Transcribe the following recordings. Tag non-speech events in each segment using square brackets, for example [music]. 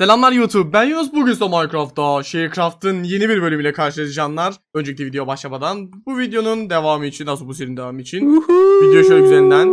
Selamlar YouTube. Ben Yunus. Bugün size Minecraft'ta Sharecraft'ın yeni bir bölümüyle karşılaşacağınlar. Önceki video başlamadan bu videonun devamı için, nasıl bu serinin devamı için video şöyle güzelinden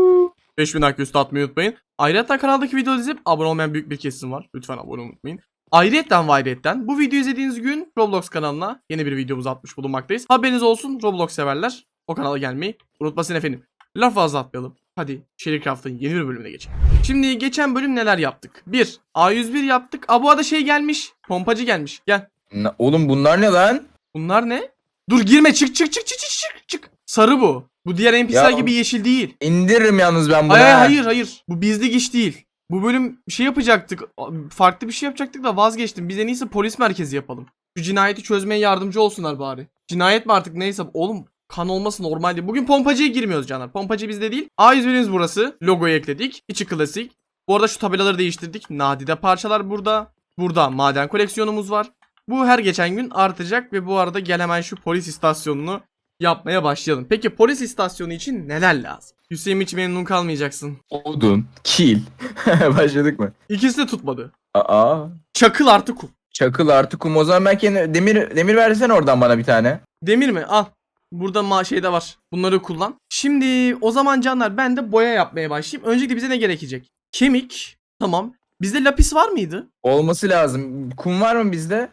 5000 like üstü atmayı unutmayın. Ayrıca kanaldaki videoyu izleyip abone olmayan büyük bir kesim var. Lütfen abone unutmayın. Ayrıyetten ve ayrıyetten bu videoyu izlediğiniz gün Roblox kanalına yeni bir videomuzu atmış bulunmaktayız. Haberiniz olsun Roblox severler o kanala gelmeyi unutmasın efendim. Laf fazla atmayalım. Hadi Sharecraft'ın yeni bir bölümüne geçelim. Şimdi geçen bölüm neler yaptık? 1. A101 yaptık. Aa bu arada şey gelmiş. Pompacı gelmiş. Gel. Na- Oğlum bunlar ne lan? Bunlar ne? Dur girme çık çık çık çık çık çık çık. Sarı bu. Bu diğer NPC'ler Ya- gibi yeşil değil. İndiririm yalnız ben bunu. Hayır ha. hayır hayır. Bu bizlik iş değil. Bu bölüm şey yapacaktık. Farklı bir şey yapacaktık da vazgeçtim. Biz en iyisi polis merkezi yapalım. Şu cinayeti çözmeye yardımcı olsunlar bari. Cinayet mi artık neyse. Oğlum kan olması normal değil. Bugün pompacıya girmiyoruz canlar. Pompacı bizde değil. A101'imiz burası. Logoyu ekledik. İçi klasik. Bu arada şu tabelaları değiştirdik. Nadide parçalar burada. Burada maden koleksiyonumuz var. Bu her geçen gün artacak ve bu arada gel hemen şu polis istasyonunu yapmaya başlayalım. Peki polis istasyonu için neler lazım? Hüseyin hiç memnun kalmayacaksın. Odun, kil. [laughs] Başladık mı? İkisi de tutmadı. Aa. Çakıl artı kum. Çakıl artı kum. O zaman ben kendi demir demir versene oradan bana bir tane. Demir mi? Al. Burada ma şeyde var. Bunları kullan. Şimdi o zaman canlar ben de boya yapmaya başlayayım. Öncelikle bize ne gerekecek? Kemik. Tamam. Bizde lapis var mıydı? Olması lazım. Kum var mı bizde?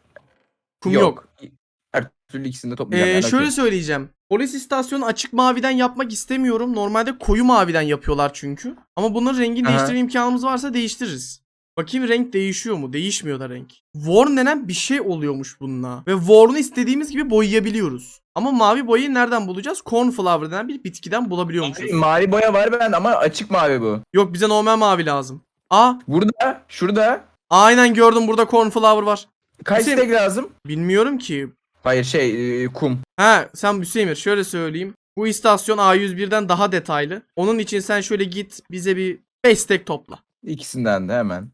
Kum yok. Her türlü ikisini de toplayacağım. Ee, şöyle okey. söyleyeceğim. Polis istasyonu açık maviden yapmak istemiyorum. Normalde koyu maviden yapıyorlar çünkü. Ama bunların rengini Aha. değiştirme imkanımız varsa değiştiririz. Bakayım renk değişiyor mu? Değişmiyor da renk. Worn denen bir şey oluyormuş bununla. Ve Worn'u istediğimiz gibi boyayabiliyoruz. Ama mavi boyayı nereden bulacağız? Cornflower denen bir bitkiden bulabiliyormuşuz. Abi, mavi boya var bende ama açık mavi bu. Yok bize normal mavi lazım. Aa, Burada, şurada. aynen gördüm burada cornflower var. Kaç Hüseyin- stek lazım? Bilmiyorum ki. Hayır şey e, kum. Ha sen Hüseyin şöyle söyleyeyim. Bu istasyon A101'den daha detaylı. Onun için sen şöyle git bize bir 5 stack topla. İkisinden de hemen.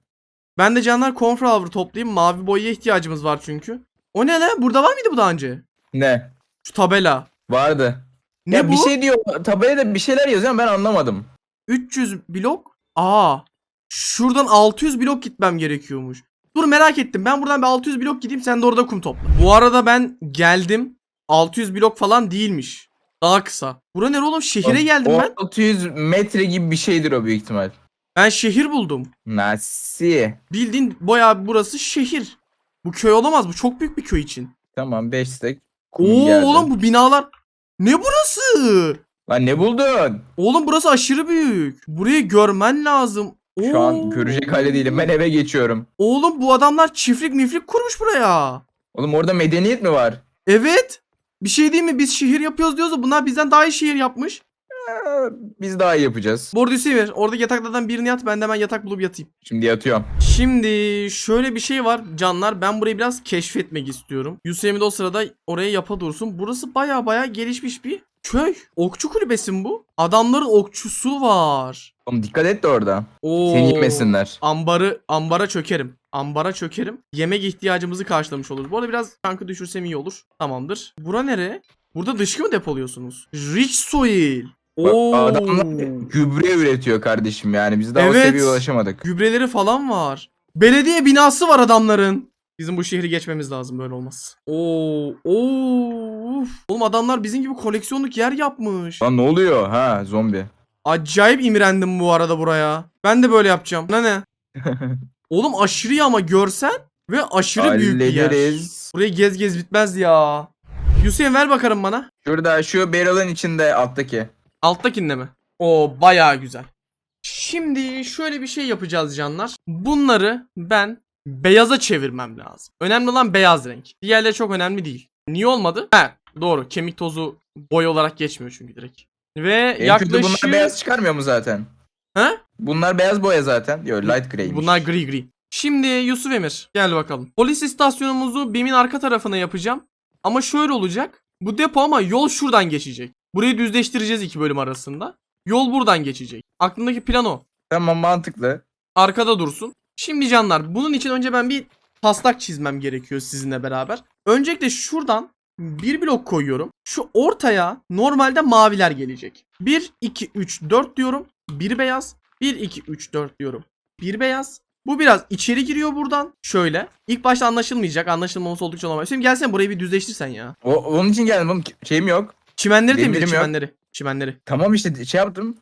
Ben de canlar cornflower toplayayım. Mavi boyaya ihtiyacımız var çünkü. O ne lan? Burada var mıydı bu daha önce? Ne? Şu tabela. Vardı. Ne ya bu? bir şey diyor tabelada bir şeyler yazıyor ama ben anlamadım. 300 blok. Aa. Şuradan 600 blok gitmem gerekiyormuş. Dur merak ettim. Ben buradan bir 600 blok gideyim sen de orada kum topla. Bu arada ben geldim. 600 blok falan değilmiş. Daha kısa. Bura nere oğlum? Şehire geldim ben. 600 metre gibi bir şeydir o büyük ihtimal. Ben şehir buldum. Nasıl? Bildiğin bayağı burası şehir. Bu köy olamaz. Bu çok büyük bir köy için. Tamam 5 stek. Kum Oo geldi. oğlum bu binalar. Ne burası? Lan ne buldun? Oğlum burası aşırı büyük. Burayı görmen lazım. Şu Oo. an görecek halde değilim. Ben eve geçiyorum. Oğlum bu adamlar çiftlik miflik kurmuş buraya. Oğlum orada medeniyet mi var? Evet. Bir şey değil mi? Biz şehir yapıyoruz diyoruz da bunlar bizden daha iyi şehir yapmış. Aa, Biz daha iyi yapacağız. Hüseyin ver. Orada yataklardan birini yat. Ben de hemen yatak bulup yatayım. Şimdi yatıyorum. Şimdi şöyle bir şey var canlar. Ben burayı biraz keşfetmek istiyorum. Hüseyin de o sırada oraya yapa dursun. Burası baya baya gelişmiş bir köy. Okçu kulübesi mi bu? Adamların okçusu var. Oğlum dikkat et de orada. Oo. Seni yemesinler. Ambarı ambara çökerim. Ambara çökerim. Yemek ihtiyacımızı karşılamış oluruz. Bu arada biraz tankı düşürsem iyi olur. Tamamdır. Bura nere? Burada dışkı mı depoluyorsunuz? Rich soil. Oo. Adamlar gübre üretiyor kardeşim yani. Biz daha o Evet. seviyeye ulaşamadık. Gübreleri falan var. Belediye binası var adamların. Bizim bu şehri geçmemiz lazım böyle olmaz. Oo, oo. uf. Oğlum adamlar bizim gibi koleksiyonluk yer yapmış. Lan ne oluyor? Ha zombi. Acayip imrendim bu arada buraya. Ben de böyle yapacağım. Ne ne? [laughs] Oğlum aşırı iyi ama görsen ve aşırı büyük bir yer. Hallederiz. Burayı gez gez bitmez ya. Hüseyin ver bakalım bana. Şurada şu barrel'ın içinde alttaki. Alttakinde mi? O bayağı güzel. Şimdi şöyle bir şey yapacağız canlar. Bunları ben beyaza çevirmem lazım. Önemli olan beyaz renk. Diğerleri çok önemli değil. Niye olmadı? He doğru. Kemik tozu boy olarak geçmiyor çünkü direkt. Ve En yaklaşık... bunlar beyaz çıkarmıyor mu zaten? He? Bunlar beyaz boya zaten. Yok light grey'miş. Bunlar gri gri. Şimdi Yusuf Emir gel bakalım. Polis istasyonumuzu BİM'in arka tarafına yapacağım. Ama şöyle olacak. Bu depo ama yol şuradan geçecek. Burayı düzleştireceğiz iki bölüm arasında. Yol buradan geçecek. Aklımdaki plan o. Tamam mantıklı. Arkada dursun. Şimdi canlar bunun için önce ben bir taslak çizmem gerekiyor sizinle beraber. Öncelikle şuradan bir blok koyuyorum. Şu ortaya normalde maviler gelecek. 1, 2, 3, 4 diyorum. Bir beyaz. 1, 2, 3, 4 diyorum. Bir beyaz. Bu biraz içeri giriyor buradan. Şöyle. İlk başta anlaşılmayacak. Anlaşılmaması oldukça normal. Şimdi gelsene burayı bir düzleştirsen ya. O, onun için geldim oğlum. Şeyim yok. Çimenleri temizle Demirim yok. çimenleri. Çimenleri. Tamam işte şey yaptım.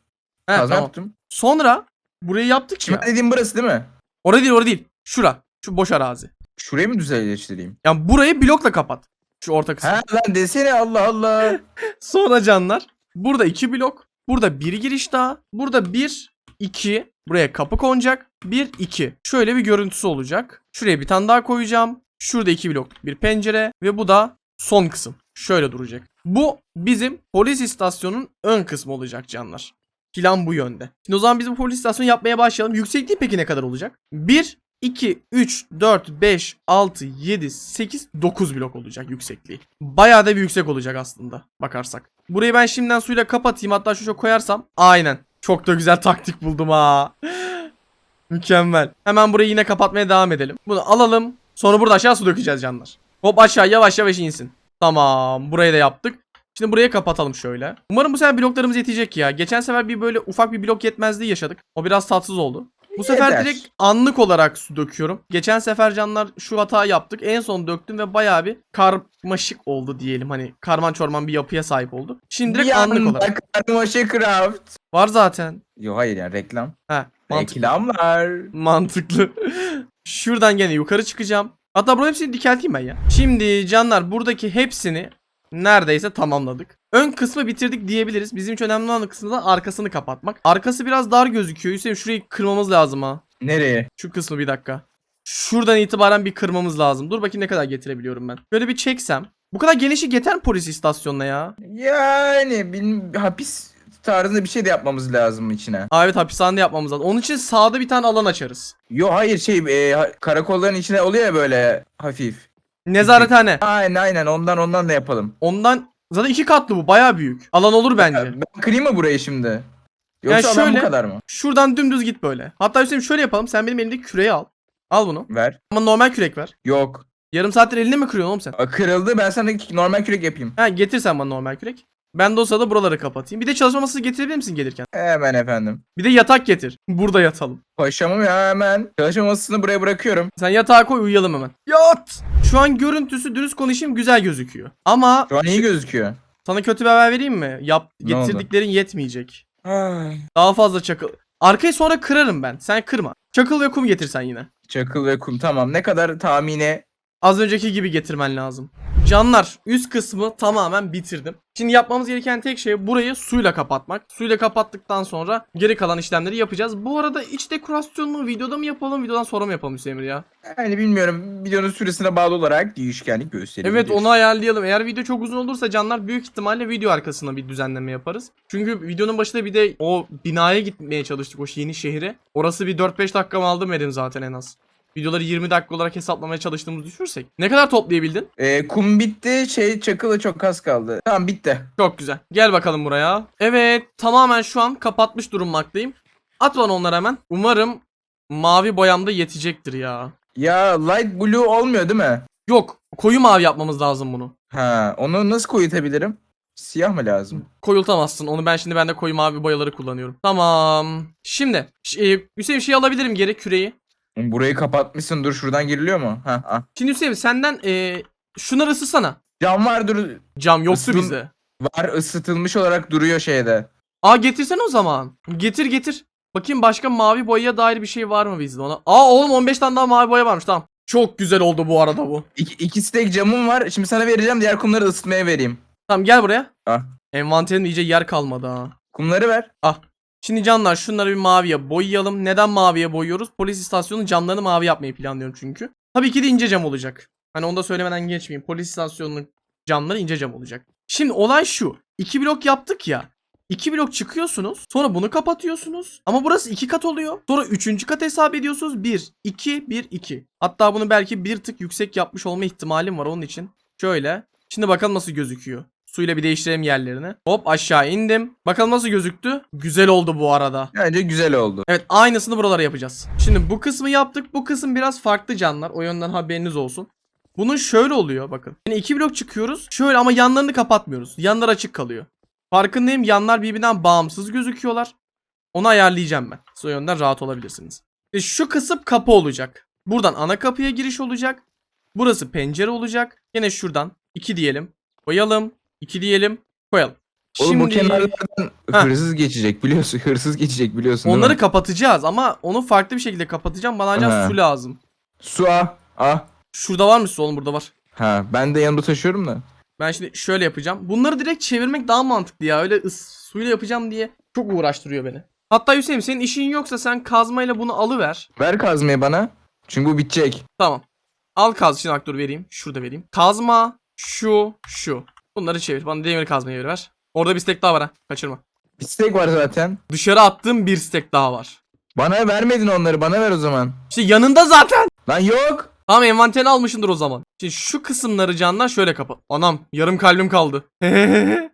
He, Kazma tamam. yaptım. Sonra burayı yaptık Çimen ya. dediğim burası değil mi? Orada değil orada değil. Şura. Şu boş arazi. Şurayı mı düzeleştireyim? Yani burayı blokla kapat. Şu orta kısmı. Ha lan desene Allah Allah. [laughs] Sonra canlar. Burada iki blok. Burada bir giriş daha. Burada bir, iki. Buraya kapı konacak. Bir, iki. Şöyle bir görüntüsü olacak. Şuraya bir tane daha koyacağım. Şurada iki blok. Bir pencere. Ve bu da son kısım. Şöyle duracak. Bu bizim polis istasyonunun ön kısmı olacak canlar. Plan bu yönde. Şimdi o zaman biz bu polis istasyonu yapmaya başlayalım. Yüksekliği peki ne kadar olacak? 1, 2, 3, 4, 5, 6, 7, 8, 9 blok olacak yüksekliği. Bayağı da bir yüksek olacak aslında bakarsak. Burayı ben şimdiden suyla kapatayım. Hatta şu koyarsam. Aynen. Çok da güzel [laughs] taktik buldum ha. [gasps] Mükemmel. Hemen burayı yine kapatmaya devam edelim. Bunu alalım. Sonra burada aşağı su dökeceğiz canlar. Hop aşağı yavaş yavaş insin. Tamam. Burayı da yaptık. Şimdi burayı kapatalım şöyle. Umarım bu sefer bloklarımız yetecek ya. Geçen sefer bir böyle ufak bir blok yetmezliği yaşadık. O biraz tatsız oldu. Bu sefer Yeter. direkt anlık olarak su döküyorum. Geçen sefer canlar şu hata yaptık. En son döktüm ve bayağı bir karmaşık oldu diyelim. Hani karman çorman bir yapıya sahip oldu. Şimdi direkt anlık olarak. Karmaşa craft. Var zaten. Yo hayır ya reklam. He, mantıklı. Reklamlar. Mantıklı. [laughs] Şuradan gene yukarı çıkacağım. Hatta bu hepsini dikelteyim ben ya. Şimdi canlar buradaki hepsini neredeyse tamamladık. Ön kısmı bitirdik diyebiliriz. Bizim için önemli olan kısmı da arkasını kapatmak. Arkası biraz dar gözüküyor. Hüseyin şurayı kırmamız lazım ha. Nereye? Şu kısmı bir dakika. Şuradan itibaren bir kırmamız lazım. Dur bakayım ne kadar getirebiliyorum ben. Böyle bir çeksem. Bu kadar genişi yeter mi polis istasyonuna ya? Yani bin, hapis tarzında bir şey de yapmamız lazım içine. Aa evet hapishanede yapmamız lazım. Onun için sağda bir tane alan açarız. Yo hayır şey e, karakolların içine oluyor ya böyle hafif. Nezarethane. Aynen aynen ondan ondan da yapalım. Ondan zaten iki katlı bu. Baya büyük. Alan olur bence. Ben kırayım mı burayı şimdi? Yoksa bu şöyle- kadar mı? Şuradan dümdüz git böyle. Hatta Hüseyin şöyle yapalım. Sen benim elimdeki küreği al. Al bunu. Ver. Ama normal kürek ver. Yok. Yarım saattir eline mi kırıyorsun oğlum sen? Kırıldı ben sana normal kürek yapayım. Ha getir sen bana normal kürek. Ben de o sırada buraları kapatayım. Bir de çalışma masası getirebilir misin gelirken? Hemen efendim. Bir de yatak getir. Burada yatalım. Paşamım ya hemen. Çalışma masasını buraya bırakıyorum. Sen yatağa koy uyuyalım hemen. Yat! Şu an görüntüsü dürüst konuşayım güzel gözüküyor. Ama Şu an iyi gözüküyor. sana kötü bir haber vereyim mi? Yap Ne oldu? getirdiklerin yetmeyecek. Ay. Daha fazla çakıl. Arkayı sonra kırarım ben. Sen kırma. Çakıl ve kum getirsen yine. Çakıl ve kum tamam. Ne kadar tahmini? Az önceki gibi getirmen lazım. Canlar üst kısmı tamamen bitirdim. Şimdi yapmamız gereken tek şey burayı suyla kapatmak. Suyla kapattıktan sonra geri kalan işlemleri yapacağız. Bu arada iç dekorasyonunu videoda mı yapalım videodan sonra mı yapalım Hüseyin ya? Yani bilmiyorum videonun süresine bağlı olarak değişkenlik gösterebilir. Evet onu ayarlayalım. Eğer video çok uzun olursa canlar büyük ihtimalle video arkasına bir düzenleme yaparız. Çünkü videonun başında bir de o binaya gitmeye çalıştık o yeni şehre. Orası bir 4-5 dakikamı aldı benim zaten en az. Videoları 20 dakika olarak hesaplamaya çalıştığımızı düşünürsek. Ne kadar toplayabildin? Ee, kum bitti şey çakıla çok az kaldı. Tamam bitti. Çok güzel. Gel bakalım buraya. Evet tamamen şu an kapatmış durummaktayım. At bana onları hemen. Umarım mavi boyamda yetecektir ya. Ya light blue olmuyor değil mi? Yok koyu mavi yapmamız lazım bunu. Ha onu nasıl koyutabilirim? Siyah mı lazım? Koyultamazsın. Onu ben şimdi bende koyu mavi boyaları kullanıyorum. Tamam. Şimdi ş- e, Hüseyin şey alabilirim geri küreyi. Burayı kapatmışsın dur şuradan giriliyor mu? Ha, ha. Şimdi Hüseyin senden e, şunları ısıtsana. Cam var dur Cam yoktu Isıtın- bizde. var ısıtılmış olarak duruyor şeyde. Aa getirsene o zaman. Getir getir. Bakayım başka mavi boyaya dair bir şey var mı bizde ona? Aa oğlum 15 tane daha mavi boya varmış tamam. Çok güzel oldu bu arada bu. İki, iki stek camım var. Şimdi sana vereceğim diğer kumları ısıtmaya vereyim. Tamam gel buraya. Ah. Envanterimde iyice yer kalmadı ha. Kumları ver. Ah. Şimdi canlar şunları bir maviye boyayalım. Neden maviye boyuyoruz? Polis istasyonunun camlarını mavi yapmayı planlıyorum çünkü. Tabii ki de ince cam olacak. Hani onu da söylemeden geçmeyeyim. Polis istasyonunun camları ince cam olacak. Şimdi olay şu. İki blok yaptık ya. İki blok çıkıyorsunuz. Sonra bunu kapatıyorsunuz. Ama burası iki kat oluyor. Sonra üçüncü kat hesap ediyorsunuz. Bir, iki, bir, iki. Hatta bunu belki bir tık yüksek yapmış olma ihtimalim var onun için. Şöyle. Şimdi bakalım nasıl gözüküyor. Suyla bir değiştirelim yerlerini. Hop aşağı indim. Bakalım nasıl gözüktü. Güzel oldu bu arada. Bence güzel oldu. Evet aynısını buralara yapacağız. Şimdi bu kısmı yaptık. Bu kısım biraz farklı canlar. O yönden haberiniz olsun. Bunun şöyle oluyor bakın. Yani iki blok çıkıyoruz. Şöyle ama yanlarını kapatmıyoruz. Yanlar açık kalıyor. Farkındayım yanlar birbirinden bağımsız gözüküyorlar. Onu ayarlayacağım ben. Siz o yönden rahat olabilirsiniz. E, şu kısım kapı olacak. Buradan ana kapıya giriş olacak. Burası pencere olacak. Yine şuradan 2 diyelim. Koyalım. 2 diyelim. Koyalım. Oğlum bu Şimdi kenarlardan Ha. hırsız geçecek biliyorsun. [laughs] Hırsız geçecek biliyorsun değil onları mi? kapatacağız ama onu farklı bir şekilde kapatacağım. Bana ancak Aha. su lazım. Su ah. Ah. Şurada var mı su oğlum burada var. Ha ben de yanımda taşıyorum da. Ben şimdi şöyle yapacağım. Bunları direkt çevirmek daha mantıklı ya. Öyle ıs- suyla yapacağım diye çok uğraştırıyor beni. Hatta Hüseyin senin işin yoksa sen kazmayla bunu alıver. Ver kazmayı bana. Çünkü bu bitecek. Tamam. Al kaz şimdi aktör vereyim. Şurada vereyim. Kazma şu şu. Bunları çevir. Bana demir kazmayı ver. Orada bir stek daha var ha. Kaçırma. Bir steak var zaten. Dışarı attığım bir stek daha var. Bana vermedin onları bana ver o zaman. İşte yanında zaten. Lan yok. Tamam envanterini almışındır o zaman. Şimdi şu kısımları candan şöyle kapat. Anam yarım kalbim kaldı. [laughs]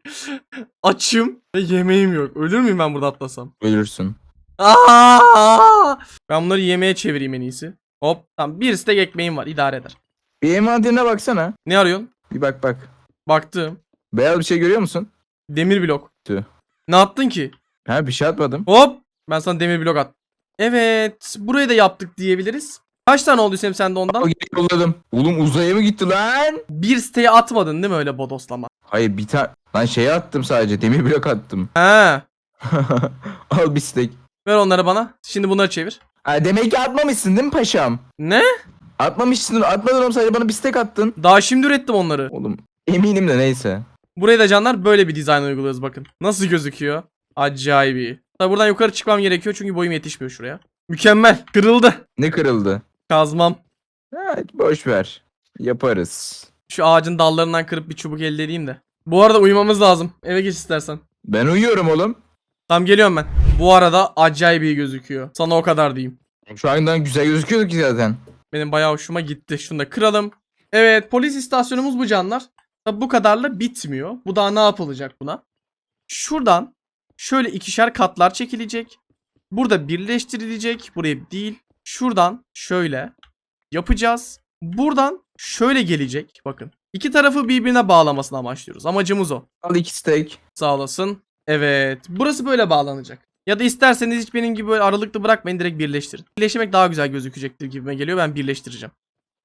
Açım ve yemeğim yok. Ölür müyüm ben burada atlasam? Ölürsün. Aa! Ben bunları yemeğe çevireyim en iyisi. Hop tamam bir stek ekmeğim var idare eder. Bir envanterine baksana. Ne arıyorsun? Bir bak bak. Baktım. Beyaz bir şey görüyor musun? Demir blok. Tüh. Ne attın ki? Ha bir şey atmadım. Hop ben sana demir blok attım. Evet burayı da yaptık diyebiliriz. Kaç tane oldu Hüseyin sende ondan? geri yolladım. Oğlum uzaya mı gitti lan? Bir siteyi atmadın değil mi öyle bodoslama? Hayır bir tane. Lan şeye attım sadece. Demir blok attım. [laughs] He. Al bir steak. Ver onları bana. Şimdi bunları çevir. Ha, demek ki atmamışsın değil mi paşam? Ne? Atmamışsın. Atmadın oğlum sadece bana bir steak attın. Daha şimdi ürettim onları. Oğlum eminim de neyse. Buraya da canlar böyle bir dizayn uyguluyoruz bakın. Nasıl gözüküyor? Acayip iyi. Tabi buradan yukarı çıkmam gerekiyor çünkü boyum yetişmiyor şuraya. Mükemmel. Kırıldı. Ne kırıldı? Kazmam. Ha, boş ver. Yaparız. Şu ağacın dallarından kırıp bir çubuk elde edeyim de. Bu arada uyumamız lazım. Eve geç istersen. Ben uyuyorum oğlum. Tamam geliyorum ben. Bu arada acayip iyi gözüküyor. Sana o kadar diyeyim. Şu andan güzel gözüküyordu ki zaten. Benim bayağı hoşuma gitti. Şunu da kıralım. Evet polis istasyonumuz bu canlar. Tabi bu kadarla bitmiyor. Bu daha ne yapılacak buna? Şuradan şöyle ikişer katlar çekilecek. Burada birleştirilecek. Buraya değil. Şuradan şöyle yapacağız. Buradan şöyle gelecek. Bakın. İki tarafı birbirine bağlamasını amaçlıyoruz. Amacımız o. Al iki steak. Sağ olasın. Evet. Burası böyle bağlanacak. Ya da isterseniz hiç benim gibi böyle aralıklı bırakmayın direkt birleştirin. Birleştirmek daha güzel gözükecektir gibime geliyor. Ben birleştireceğim.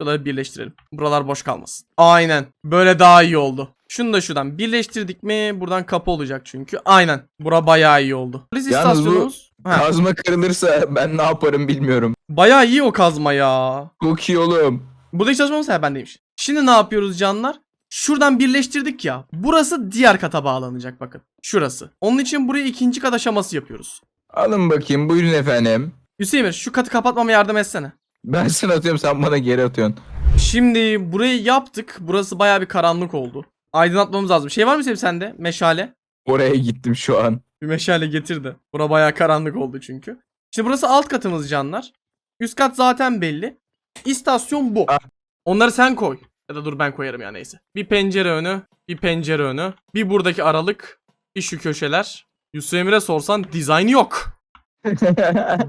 Buraları birleştirelim. Buralar boş kalmasın. Aynen. Böyle daha iyi oldu. Şunu da şuradan birleştirdik mi buradan kapı olacak çünkü. Aynen. Bura bayağı iyi oldu. Polis Yalnız bu istasyonumuz. Ha, Kazma kırılırsa ben ne yaparım bilmiyorum. bayağı iyi o kazma ya. Çok iyi oğlum. Buradaki çalışmamız ha bendeymiş. Şimdi ne yapıyoruz canlar? Şuradan birleştirdik ya. Burası diğer kata bağlanacak bakın. Şurası. Onun için buraya ikinci kat aşaması yapıyoruz. Alın bakayım buyurun efendim. Hüseyin şu katı kapatmama yardım etsene. Ben [laughs] sana atıyorum sen bana geri atıyorsun. Şimdi burayı yaptık. Burası baya bir karanlık oldu. Aydınlatmamız lazım. Şey var mı Hüseyin sende? Meşale. Oraya gittim şu an. Bir meşale getir de. Bura baya karanlık oldu çünkü. Şimdi burası alt katımız canlar. Üst kat zaten belli. İstasyon bu. Ah. Onları sen koy. Ya da dur ben koyarım ya neyse. Bir pencere önü, bir pencere önü, bir buradaki aralık, bir şu köşeler. Yusuf Emir'e sorsan dizayn yok. [laughs]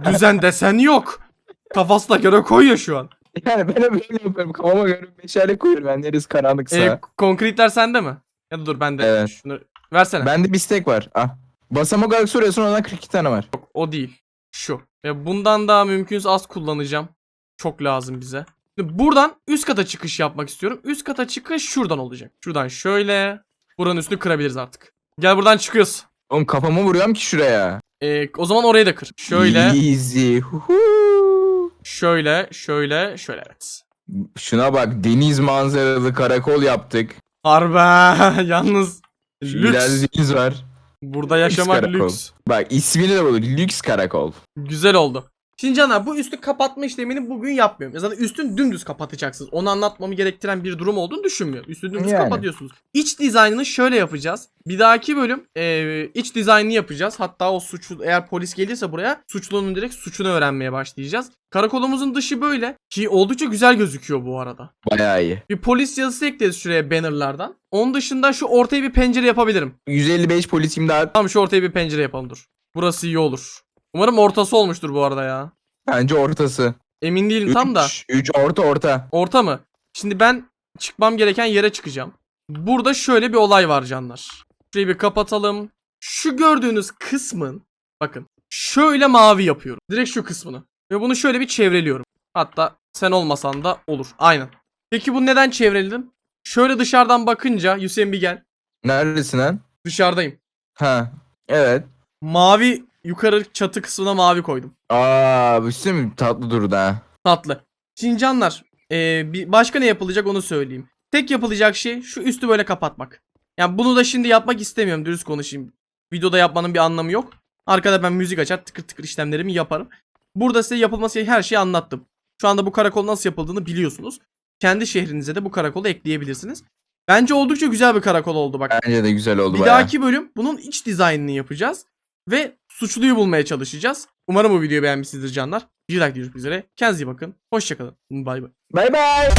Düzen desen yok. Kafasına göre koyuyor şu an. yani ben de böyle yapıyorum. Kafama göre meşale koyuyorum. Ben neresi karanlıksa. Ee, konkretler sende mi? Ya da dur ben de Evet. şunu versene. Bende bir steak var. Ah. Basamak olarak soruyorsun ondan 42 tane var. O değil. Şu. Ve bundan daha mümkünse az kullanacağım. Çok lazım bize. Şimdi buradan üst kata çıkış yapmak istiyorum. Üst kata çıkış şuradan olacak. Şuradan şöyle. Buranın üstünü kırabiliriz artık. Gel buradan çıkıyoruz. Oğlum kafamı vuruyorum ki şuraya. Ee, o zaman orayı da kır. Şöyle, Easy. Huhu. Şöyle, şöyle, şöyle evet. Şuna bak deniz manzaralı karakol yaptık. Harbi [laughs] yalnız lüks. deniz var. Burada yaşamak karakol. lüks. Bak ismini de bulur. Lüks karakol. Güzel oldu. Şimdi Caner bu üstü kapatma işlemini bugün yapmıyorum. Ya Zaten üstün dümdüz kapatacaksınız. Onu anlatmamı gerektiren bir durum olduğunu düşünmüyorum. Üstü dümdüz Yani. kapatıyorsunuz. İç dizaynını şöyle yapacağız. Bir dahaki bölüm e, iç dizaynını yapacağız. Hatta o suçlu eğer polis gelirse buraya suçlunun direkt suçunu öğrenmeye başlayacağız. Karakolumuzun dışı böyle ki oldukça güzel gözüküyor bu arada. Bayağı iyi. Bir polis yazısı ekleriz şuraya bannerlardan. Onun dışında şu ortaya bir pencere yapabilirim. 155 polis imdat. Tamam şu ortaya bir pencere yapalım dur. Burası iyi olur. Umarım ortası olmuştur bu arada ya. Bence ortası. Emin değilim tam da. 3 orta orta. Orta mı? Şimdi ben çıkmam gereken yere çıkacağım. Burada şöyle bir olay var canlar. Şurayı bir kapatalım. Şu gördüğünüz kısmın bakın şöyle mavi yapıyorum. Direkt şu kısmını. Ve bunu şöyle bir çevreliyorum. Hatta sen olmasan da olur. Aynen. Peki bu neden çevreledim? Şöyle dışarıdan bakınca Hüseyin bir gel. Neredesin lan? Dışarıdayım. Ha. Evet. Mavi yukarı çatı kısmına mavi koydum. Aa bu şey mi tatlı durdu ha. Tatlı. Şimdi canlar ee, bir başka ne yapılacak onu söyleyeyim. Tek yapılacak şey şu üstü böyle kapatmak. Yani bunu da şimdi yapmak istemiyorum dürüst konuşayım. Videoda yapmanın bir anlamı yok. Arkada ben müzik açar tıkır tıkır işlemlerimi yaparım. Burada size yapılması gereken her şeyi anlattım. Şu anda bu karakol nasıl yapıldığını biliyorsunuz. Kendi şehrinize de bu karakolu ekleyebilirsiniz. Bence oldukça güzel bir karakol oldu bak. Bence de güzel oldu Bir bayağı. dahaki bölüm bunun iç dizaynını yapacağız. Ve suçluyu bulmaya çalışacağız. Umarım bu videoyu beğenmişsinizdir canlar. Bir dahaki görüşmek üzere. Kendinize iyi bakın. Hoşçakalın. Bay bay. Bay bay.